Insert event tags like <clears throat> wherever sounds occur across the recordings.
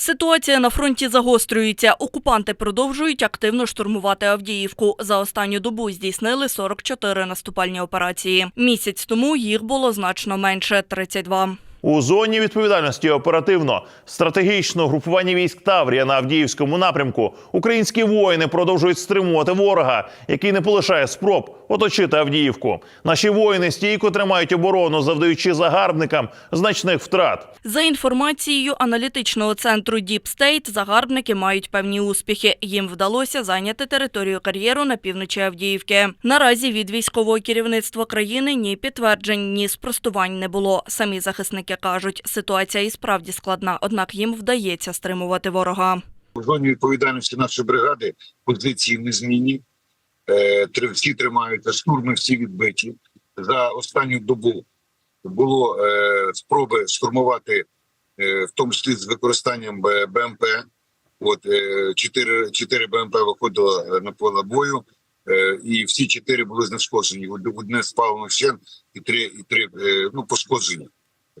Ситуація на фронті загострюється. Окупанти продовжують активно штурмувати Авдіївку. За останню добу здійснили 44 наступальні операції. Місяць тому їх було значно менше 32. У зоні відповідальності оперативно стратегічного групування військ Таврія на Авдіївському напрямку українські воїни продовжують стримувати ворога, який не полишає спроб оточити Авдіївку. Наші воїни стійко тримають оборону, завдаючи загарбникам значних втрат. За інформацією аналітичного центру Deep State, загарбники мають певні успіхи. Їм вдалося зайняти територію кар'єру на півночі Авдіївки. Наразі від військового керівництва країни ні підтверджень, ні спростувань не було. Самі захисники кажуть, ситуація і справді складна, однак їм вдається стримувати ворога. В зоні відповідальності нашої бригади позиції незмінні. Е, всі тримаються, штурми всі відбиті. За останню добу було е, спроби штурмувати, е, в тому числі з використанням БМП. От чотири, чотири БМП виходило на поле бою, і всі чотири були знешкоджені. Од- Одне спалено ще, і три, і три ну, пошкоджені.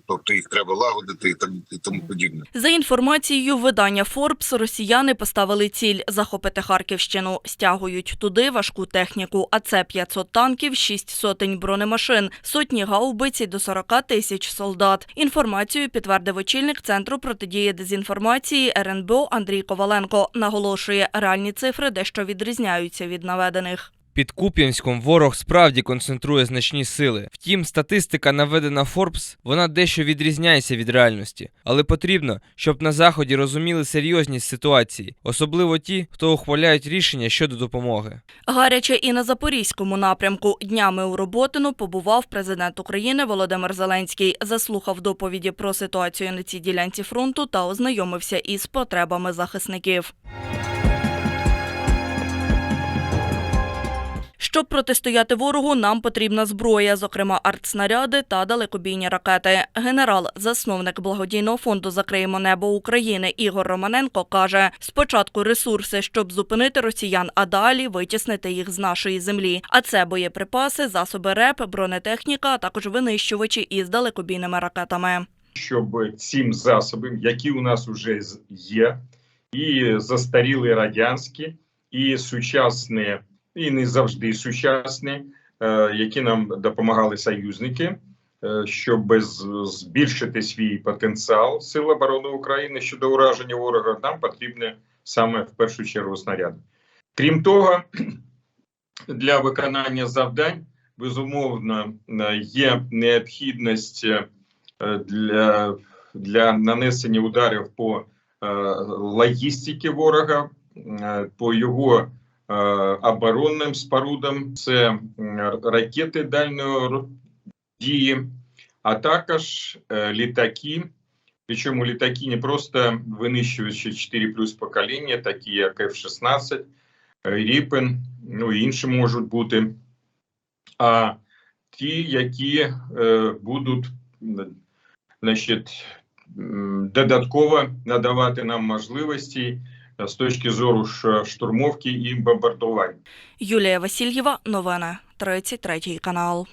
Тобто їх треба лагодити і, там, і тому подібне. За інформацією видання Forbes, росіяни поставили ціль захопити Харківщину. Стягують туди важку техніку, а це 500 танків, 6 сотень бронемашин, сотні гаубиць і до 40 тисяч солдат. Інформацію підтвердив очільник Центру протидії дезінформації РНБО Андрій Коваленко. Наголошує, реальні цифри дещо відрізняються від наведених. Під Куп'янськом ворог справді концентрує значні сили. Втім, статистика, наведена Forbes, вона дещо відрізняється від реальності. Але потрібно, щоб на заході розуміли серйозність ситуації, особливо ті, хто ухваляють рішення щодо допомоги. Гаряче і на Запорізькому напрямку днями у Роботину побував президент України Володимир Зеленський, заслухав доповіді про ситуацію на цій ділянці фронту та ознайомився із потребами захисників. Щоб протистояти ворогу, нам потрібна зброя, зокрема артснаряди та далекобійні ракети. Генерал, засновник благодійного фонду Закриємо небо України Ігор Романенко каже: спочатку ресурси, щоб зупинити росіян, а далі витіснити їх з нашої землі. А це боєприпаси, засоби РЕП, бронетехніка, а також винищувачі із далекобійними ракетами. щоб цим засобам, які у нас вже є, і застаріли радянські, і сучасні, і не завжди сучасні, е, які нам допомагали союзники, е, щоб збільшити свій потенціал Сил оборони України щодо ураження ворога, нам потрібні саме в першу чергу снаряди. Крім того, <clears throat> для виконання завдань безумовно е, є необхідність. для, для нанесення ударів по логістиці ворога, по його оборонним спорудам, це ракети дальньої дії, а також е, літаки. Причому літаки не просто винищувачі 4 плюс покоління, такі як F-16, е, Ріпен, ну і інші можуть бути, а ті, які е, будуть значить, додатково надавати нам можливості е, з точки зору штурмовки і бомбардувань. Юлія Васильєва, новини, 33 канал.